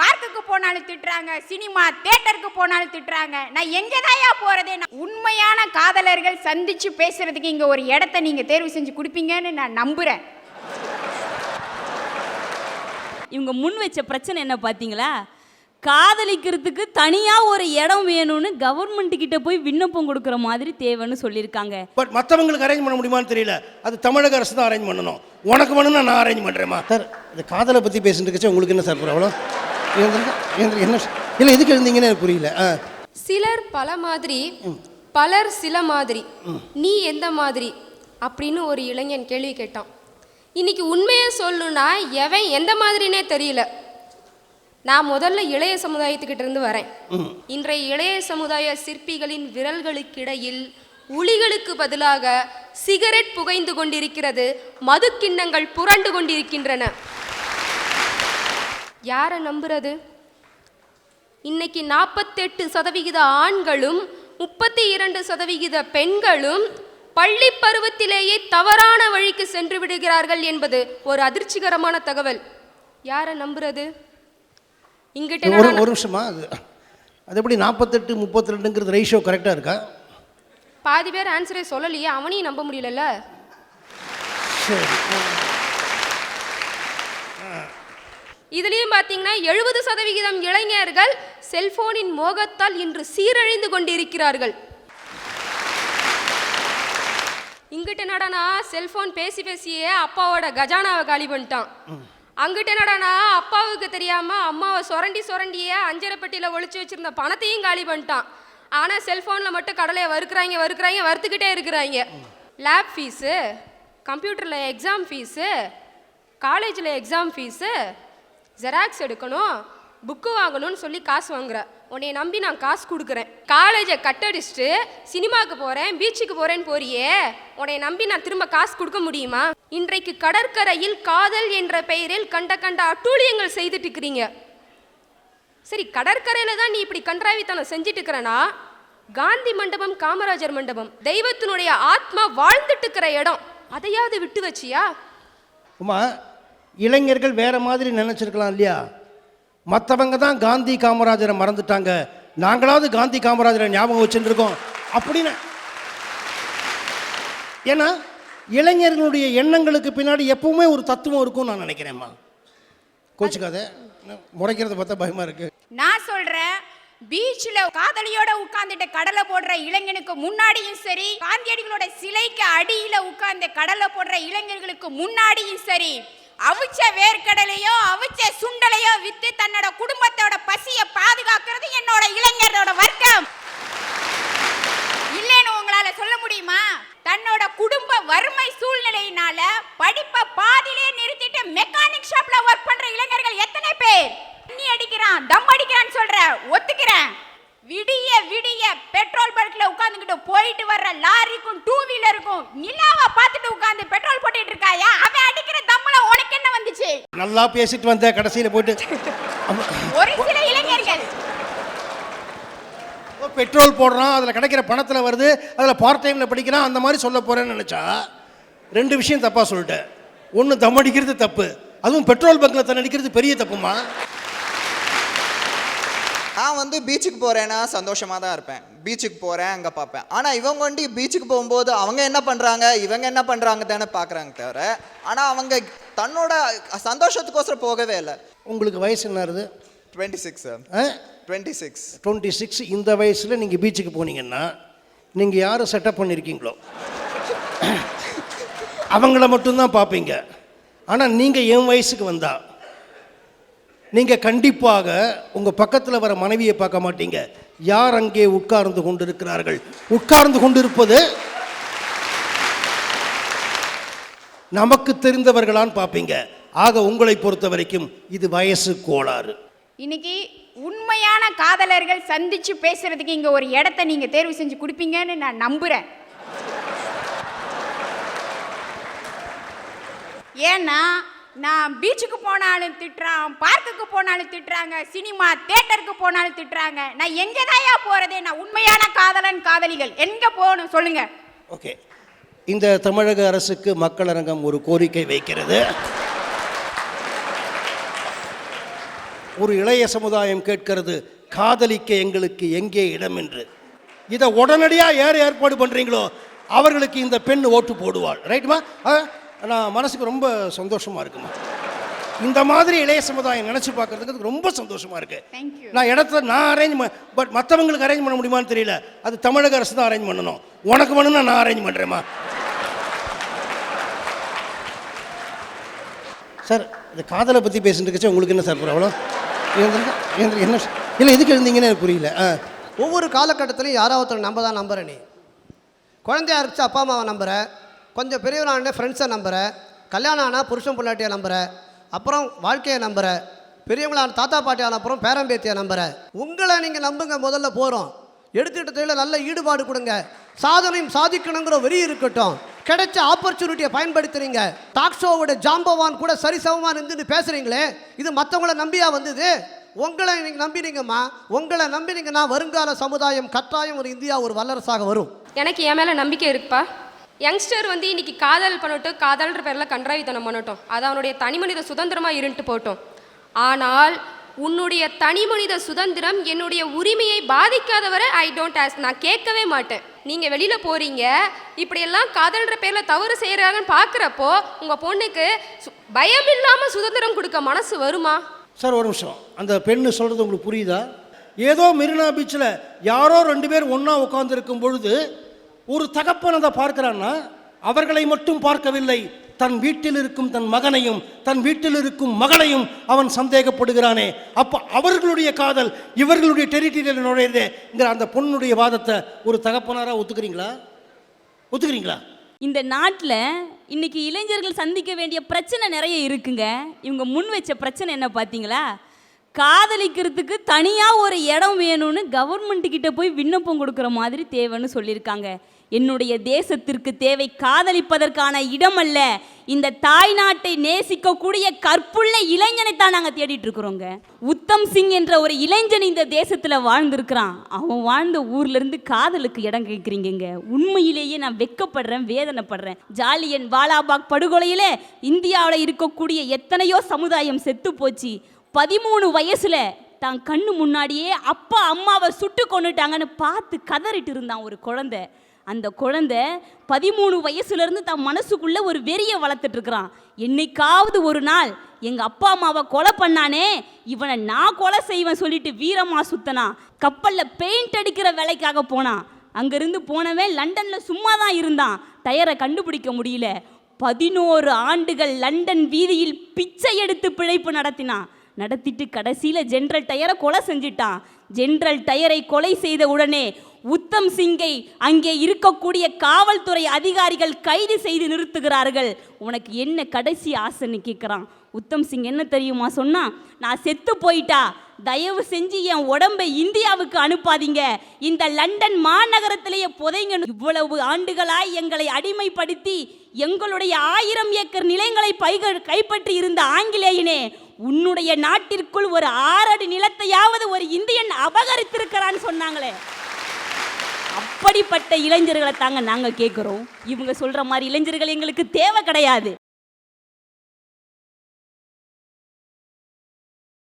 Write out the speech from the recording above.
பார்க்குக்கு போனாலும் திட்டுறாங்க சினிமா தேட்டருக்கு போனாலும் திட்டுறாங்க. நான் எங்கதாயா போறதே? நான் உண்மையான காதலர்கள் சந்திச்சு பேசுறதுக்கு இங்க ஒரு இடத்த நீங்க தேர்வு செஞ்சு கொடுப்பீங்கன்னு நான் நம்புறேன். இவங்க முன் வச்ச பிரச்சனை என்ன பார்த்தீங்களா காதலிக்கிறதுக்கு தனியாக ஒரு இடம் வேணும்னு கவர்மெண்ட் கிட்ட போய் விண்ணப்பம் கொடுக்குற மாதிரி தேவைன்னு சொல்லியிருக்காங்க. பட் மற்றவங்களுக்கு அரேஞ்ச் பண்ண முடியுமான்னு தெரியல. அது தமிழக அரசு தான் அரேஞ்ச் பண்ணணும். உனக்கு வேணும்னா நான் அரேஞ்ச் பண்ணுறேம்மா சார் இந்த காதலை பற்றி பேசிட்டு இருக்கச்சு உங்களுக்கு என்ன சார் ப்ராப்ளம் என்ன இல்லை எதுக்கு எழுந்தீங்கன்னு எனக்கு புரியல. சிலர் பல மாதிரி பலர் சில மாதிரி நீ எந்த மாதிரி அப்படின்னு ஒரு இளைஞன் கேள்வி கேட்டான். இன்னைக்கு உண்மையை சொல்லணும்னா எவன் எந்த மாதிரினே தெரியல. நான் முதல்ல இளைய சமுதாயத்துக்கிட்ட இருந்து வரேன். இன்றைய இளைய சமுதாய சிற்பிகளின் விரல்களுக்கிடையில் உளிகளுக்கு பதிலாக சிகரெட் புகைந்து கொண்டிருக்கிறது மது கிண்ணங்கள் புரண்டு கொண்டிருக்கின்றன. யாரை நம்புறது? இன்னைக்கு நாற்பத்தெட்டு சதவிகித ஆண்களும் முப்பத்தி இரண்டு சதவிகித பெண்களும் பள்ளி பருவத்திலேயே தவறான வழிக்கு சென்று விடுகிறார்கள் என்பது ஒரு அதிர்ச்சிகரமான தகவல். யாரை நம்புறது? இங்கிட்ட ஒரு ஒரு நிமிஷமா அது அது எப்படி நாற்பத்தெட்டு முப்பத்தி ரெண்டுங்கிறது ரேஷியோ கரெக்டாக இருக்கா? பாதி பேர் ஆன்சரே சொல்லலையே அவனையும் நம்ப முடியலல்ல? சரி இதுலேயும் பார்த்தீங்கன்னா எழுபது சதவிகிதம் இளைஞர்கள் செல்போனின் மோகத்தால் இன்று சீரழிந்து கொண்டிருக்கிறார்கள். இங்கிட்ட நடனா செல்போன் பேசி பேசியே அப்பாவோட கஜானாவை காலி பண்ணிட்டான். அங்கிட்ட நடனா அப்பாவுக்கு தெரியாம அம்மாவை சுரண்டி சுரண்டியே அஞ்சரை ஒழிச்சு வச்சிருந்த பணத்தையும் காலி பண்ணிட்டான். ஆனா செல்போன்ல மட்டும் கடலையை வறுக்கிறாங்க வறுக்கிறாங்க வறுத்துக்கிட்டே இருக்கிறாங்க. லேப் ஃபீஸு கம்ப்யூட்டர்ல எக்ஸாம் ஃபீஸு காலேஜில் எக்ஸாம் ஃபீஸு ஜெராக்ஸ் எடுக்கணும் புக்கு வாங்கணும்னு சொல்லி காசு வாங்குற. உன்னை நம்பி நான் காசு கொடுக்குறேன். காலேஜை கட்டடிச்சிட்டு சினிமாவுக்கு போகிறேன் பீச்சுக்கு போகிறேன்னு போறியே உன்னை நம்பி நான் திரும்ப காசு கொடுக்க முடியுமா? இன்றைக்கு கடற்கரையில் காதல் என்ற பெயரில் கண்ட கண்ட அட்டூழியங்கள் செய்துட்டு இருக்கிறீங்க. சரி கடற்கரையில் தான் நீ இப்படி கன்றாவித்தனம் செஞ்சுட்டு இருக்கிறனா காந்தி மண்டபம் காமராஜர் மண்டபம் தெய்வத்தினுடைய ஆத்மா வாழ்ந்துட்டு இருக்கிற இடம். அதையாவது விட்டு வச்சியா? உமா இளைஞர்கள் வேற மாதிரி நினச்சிருக்கலாம் இல்லையா? மற்றவங்க தான் காந்தி காமராஜரை மறந்துட்டாங்க. நாங்களாவது காந்தி காமராஜரை ஞாபகம் வச்சுருக்கோம் அப்படின்னு. ஏன்னா இளைஞர்களுடைய எண்ணங்களுக்கு பின்னாடி எப்பவுமே ஒரு தத்துவம் இருக்கும்னு நான் நினைக்கிறேன்மா. கோச்சுக்காத. முறைக்கிறத பார்த்தா பயமா இருக்கு. நான் சொல்றேன் பீச்சில் காதலியோட உட்கார்ந்துட்டு கடலை போடுற இளைஞனுக்கு முன்னாடியும் சரி காந்தியடிகளோட சிலைக்கு அடியில் உட்கார்ந்து கடலை போடுற இளைஞர்களுக்கு முன்னாடியும் சரி அவிச்ச வேர்க்கடலையோ அவிச்ச சுண்டலையோ வித்து தன்னோட குடும்பத்தோட பசியை பாதுகாக்கிறது என்னோட இளைஞரோட வர்க்கம். இல்லைன்னு உங்களால சொல்ல முடியுமா? தன்னோட குடும்ப வறுமை சூழ்நிலையினால படிப்பை பாதிலே நிறுத்திட்டு மெக்கானிக் ஷாப்ல ஒர்க் பண்ற இளைஞர்கள் எத்தனை பேர்? தண்ணி அடிக்கிறான் தம் அடிக்கிறான்னு சொல்ற ஒத்துக்கிறேன். விடிய விடிய பெட்ரோல் பங்க்ல உட்காந்துக்கிட்டு போயிட்டு வர்ற லாரிக்கும் டூ வீலருக்கும் நிலாவை பார்த்துட்டு உட்காந்து பெட்ரோல் போட்டுட்டு இருக்காயா? அவன் அடி தம்முல உனக்கு என்ன வந்துச்சு நல்லா பேசிட்டு வந்த கடைசியில் போயிட்டு. ஆமா. ஒரு சில இளைஞர்கள். ஓ, பெட்ரோல் போடுறான் அதில் கிடைக்கிற பணத்தில் வருது அதில் பார்ட் டைமில் படிக்கிறான் அந்த மாதிரி சொல்ல போகிறேன்னு நினச்சா ரெண்டு விஷயம் தப்பாக சொல்லிட்டேன். ஒன்று தம் அடிக்கிறது தப்பு. அதுவும் பெட்ரோல் பங்கில் தன் அடிக்கிறது பெரிய தப்புமா? நான் வந்து பீச்சுக்கு போகிறேன்னா சந்தோஷமாக தான் இருப்பேன். பீச்சுக்கு போகிறேன் அங்கே பார்ப்பேன். ஆனால் இவங்க வந்து பீச்சுக்கு போகும்போது அவங்க என்ன பண்ணுறாங்க இவங்க என்ன பண்ணுறாங்க தானே பார்க்குறாங்க தவிர ஆனால் அவங்க தன்னோட சந்தோஷத்துக்கோசரம் போகவே இல்லை. உங்களுக்கு வயசு என்னது twenty six twenty six twenty six இந்த வயசில் நீங்கள் பீச்சுக்கு போனீங்கன்னா நீங்கள் யாரை செட்டப் பண்ணியிருக்கீங்களோ அவங்கள மட்டும்தான் பார்ப்பீங்க. ஆனால் நீங்கள் என் வயசுக்கு வந்தா நீங்கள் கண்டிப்பாக உங்கள் பக்கத்தில் வர மனைவியை பார்க்க மாட்டீங்க. யார் அங்கே உட்கார்ந்து கொண்டிருக்கிறார்கள்? உட்கார்ந்து கொண்டிருப்பது நமக்கு தெரிந்தவர்களான்னு பார்ப்பீங்க. ஆக உங்களை பொறுத்த வரைக்கும் இது வயசு கோளாறு. இன்னைக்கு உண்மையான காதலர்கள் சந்திச்சு பேசுறதுக்கு இங்க ஒரு இடத்த நீங்க தேர்வு செஞ்சு கொடுப்பீங்கன்னு நான் நம்புறேன். ஏன்னா நான் பீச்சுக்கு போனாலும் திட்டுறான் பார்க்குக்கு போனாலும் திட்டுறாங்க சினிமா தேட்டருக்கு போனாலும் திட்டுறாங்க. நான் எங்கே தாயா போகிறதே நான் உண்மையான காதலன் காதலிகள். எங்கே போகணும்? சொல்லுங்க. ஓகே. இந்த தமிழக அரசுக்கு மக்கள் அரங்கம் ஒரு கோரிக்கை வைக்கிறது. ஒரு இளைய சமுதாயம் கேட்கிறது காதலிக்க எங்களுக்கு எங்கே இடம் என்று? இதை உடனடியாக யார் ஏற்பாடு பண்ணுறீங்களோ அவர்களுக்கு இந்த பெண் ஓட்டு போடுவாள். ரைட்டுமா நான் மனசுக்கு ரொம்ப சந்தோஷமாக இருக்குமா இந்த மாதிரி இளைய சமுதாயம் நினச்சி பார்க்கறதுக்கு ரொம்ப சந்தோஷமாக இருக்கு. Thank you. நான் இடத்துல நான் அரேஞ்ச் பட் மற்றவங்களுக்கு அரேஞ்ச் பண்ண முடியுமான்னு தெரியல. அது தமிழக அரசு தான் அரேஞ்ச் பண்ணணும். உனக்கு வேணும்னா நான் அரேஞ்ச் பண்ணுறேம்மா சார் இந்த காதலை பற்றி பேசிட்டு இருக்கச்சு உங்களுக்கு என்ன சார் ப்ராப்ளம் என்ன இல்லை எதுக்கு எழுந்தீங்கன்னு எனக்கு புரியல. ஆ. ஒவ்வொரு காலகட்டத்திலையும் யாராவது ஒருத்தர் நம்ப தான் நம்புற நீ குழந்தையா இருந்துச்சு அப்பா அம்மாவை நம்புற கொஞ்சம் பெரியவனான ஃப்ரெண்ட்ஸை நம்புற கல்யாணம் ஆனால் புருஷன் பொண்டாட்டியை நம்புற அப்புறம் வாழ்க்கையை நம்புற பெரியவங்களான தாத்தா பாட்டியான அப்புறம் பேரம்பேத்தியை நம்புற. உங்களை நீங்கள் நம்புங்க முதல்ல போகிறோம் எடுத்துக்கிட்ட தொழில நல்ல ஈடுபாடு கொடுங்க. சாதனையும் சாதிக்கணுங்கிற வெறி இருக்கட்டும். கிடைச்ச ஆப்பர்ச்சுனிட்டியை பயன்படுத்துறீங்க. டாக் ஷோவோட ஜாம்பவான் கூட சரிசமமாக நின்று பேசுகிறீங்களே இது மற்றவங்கள நம்பியா வந்தது? உங்களை நீங்கள் நம்பினீங்கம்மா உங்களை நம்பினீங்கன்னா வருங்கால சமுதாயம் கட்டாயம் ஒரு இந்தியா ஒரு வல்லரசாக வரும். எனக்கு என் மேலே நம்பிக்கை இருக்குப்பா. யங்ஸ்டர் வந்து இன்றைக்கி காதல் பண்ணட்டும் காதல்ன்ற பேரில் கன்றாவித்தனம் பண்ணட்டும். அது அவனுடைய தனிமனித சுதந்திரமாக இருந்துட்டு போட்டோம். ஆனால் உன்னுடைய தனிமனித சுதந்திரம் என்னுடைய உரிமையை பாதிக்காதவரை ஐ டோன்ட் ஆஸ் நான் கேட்கவே மாட்டேன். நீங்கள் வெளியில் போகிறீங்க இப்படியெல்லாம் காதல்ன்ற பேரில் தவறு செய்கிறாங்கன்னு பார்க்குறப்போ உங்கள் பொண்ணுக்கு சு- பயம் இல்லாமல் சுதந்திரம் கொடுக்க மனசு வருமா? சார் ஒரு நிமிஷம். அந்த பெண்ணு சொல்கிறது உங்களுக்கு புரியுதா? ஏதோ மெரினா பீச்சில் யாரோ ரெண்டு பேர் ஒன்றா உட்காந்துருக்கும் பொழுது ஒரு தகப்பன் அதை பார்க்கிறான்னா அவர்களை மட்டும் பார்க்கவில்லை. தன் வீட்டில் இருக்கும் தன் மகனையும் தன் வீட்டில் இருக்கும் மகளையும் அவன் சந்தேகப்படுகிறானே. அப்போ அவர்களுடைய காதல் இவர்களுடைய டெரிட்டரியில் நுழையுதுங்கிற அந்த பொண்ணுடைய வாதத்தை ஒரு தகப்பனாராக ஒத்துக்கிறீங்களா? ஒத்துக்கிறீங்களா? இந்த நாட்டில் இன்னைக்கு இளைஞர்கள் சந்திக்க வேண்டிய பிரச்சனை நிறைய இருக்குங்க. இவங்க முன் வச்ச பிரச்சனை என்ன பார்த்தீங்களா காதலிக்கிறதுக்கு தனியாக ஒரு இடம் வேணும்னு கவர்மெண்ட் கிட்ட போய் விண்ணப்பம் கொடுக்குற மாதிரி தேவைன்னு சொல்லியிருக்காங்க. என்னுடைய தேசத்திற்கு தேவை காதலிப்பதற்கான இடம் அல்ல. இந்த தாய் நாட்டை நேசிக்கக்கூடிய கற்புள்ள இளைஞனை தான் நாங்கள் தேடிட்டு இருக்கிறோங்க. உத்தம் சிங் என்ற ஒரு இளைஞன் இந்த தேசத்தில் வாழ்ந்திருக்கிறான். அவன் வாழ்ந்த ஊர்லேருந்து காதலுக்கு இடம் கேட்குறீங்க உண்மையிலேயே நான் வெக்கப்படுறேன் வேதனைப்படுறேன். ஜாலியன் வாலாபாக் படுகொலையில் இந்தியாவில் இருக்கக்கூடிய எத்தனையோ சமுதாயம் செத்து போச்சு. பதிமூணு வயசுல தான் கண்ணு முன்னாடியே அப்பா அம்மாவை சுட்டு கொண்டுட்டாங்கன்னு பார்த்து கதறிட்டு இருந்தான் ஒரு குழந்தை. அந்த குழந்தை பதிமூணு வயசுலேருந்து தன் மனசுக்குள்ள ஒரு வெறியை வளர்த்துட்டு இருக்கிறான். என்னைக்காவது ஒரு நாள் எங்கள் அப்பா அம்மாவை கொலை பண்ணானே இவனை நான் கொலை செய்வேன் சொல்லிட்டு வீரமா சுத்தனான். கப்பலில் பெயிண்ட் அடிக்கிற வேலைக்காக போனான். அங்கேருந்து போனவன் லண்டனில் சும்மா தான் இருந்தான் டயரை கண்டுபிடிக்க முடியல. பதினோரு ஆண்டுகள் லண்டன் வீதியில் பிச்சை எடுத்து பிழைப்பு நடத்தினான். நடத்திட்டு கடைசியில் ஜென்ரல் டயரை கொலை செஞ்சிட்டான். ஜென்ரல் டயரை கொலை செய்த உடனே உத்தம் சிங்கை அங்கே இருக்கக்கூடிய காவல்துறை அதிகாரிகள் கைது செய்து நிறுத்துகிறார்கள். உனக்கு என்ன கடைசி ஆசைன்னு கேட்குறான் உத்தம் சிங் என்ன தெரியுமா சொன்னா நான் செத்து போயிட்டா. தயவு செஞ்சு என் உடம்பை இந்தியாவுக்கு அனுப்பாதீங்க. இந்த லண்டன் மாநகரத்திலேயே புதைங்க. இவ்வளவு ஆண்டுகளாய் எங்களை அடிமைப்படுத்தி எங்களுடைய ஆயிரம் ஏக்கர் நிலங்களை பைக கைப்பற்றி இருந்த ஆங்கிலேயனே உன்னுடைய நாட்டிற்குள் ஒரு ஆறடி நிலத்தையாவது ஒரு இந்தியன் அபகரித்திருக்கிறான்னு சொன்னாங்களே. அப்படிப்பட்ட இளைஞர்களை தாங்க நாங்கள் கேட்குறோம் இவங்க சொல்கிற மாதிரி இளைஞர்கள் எங்களுக்கு தேவை கிடையாது.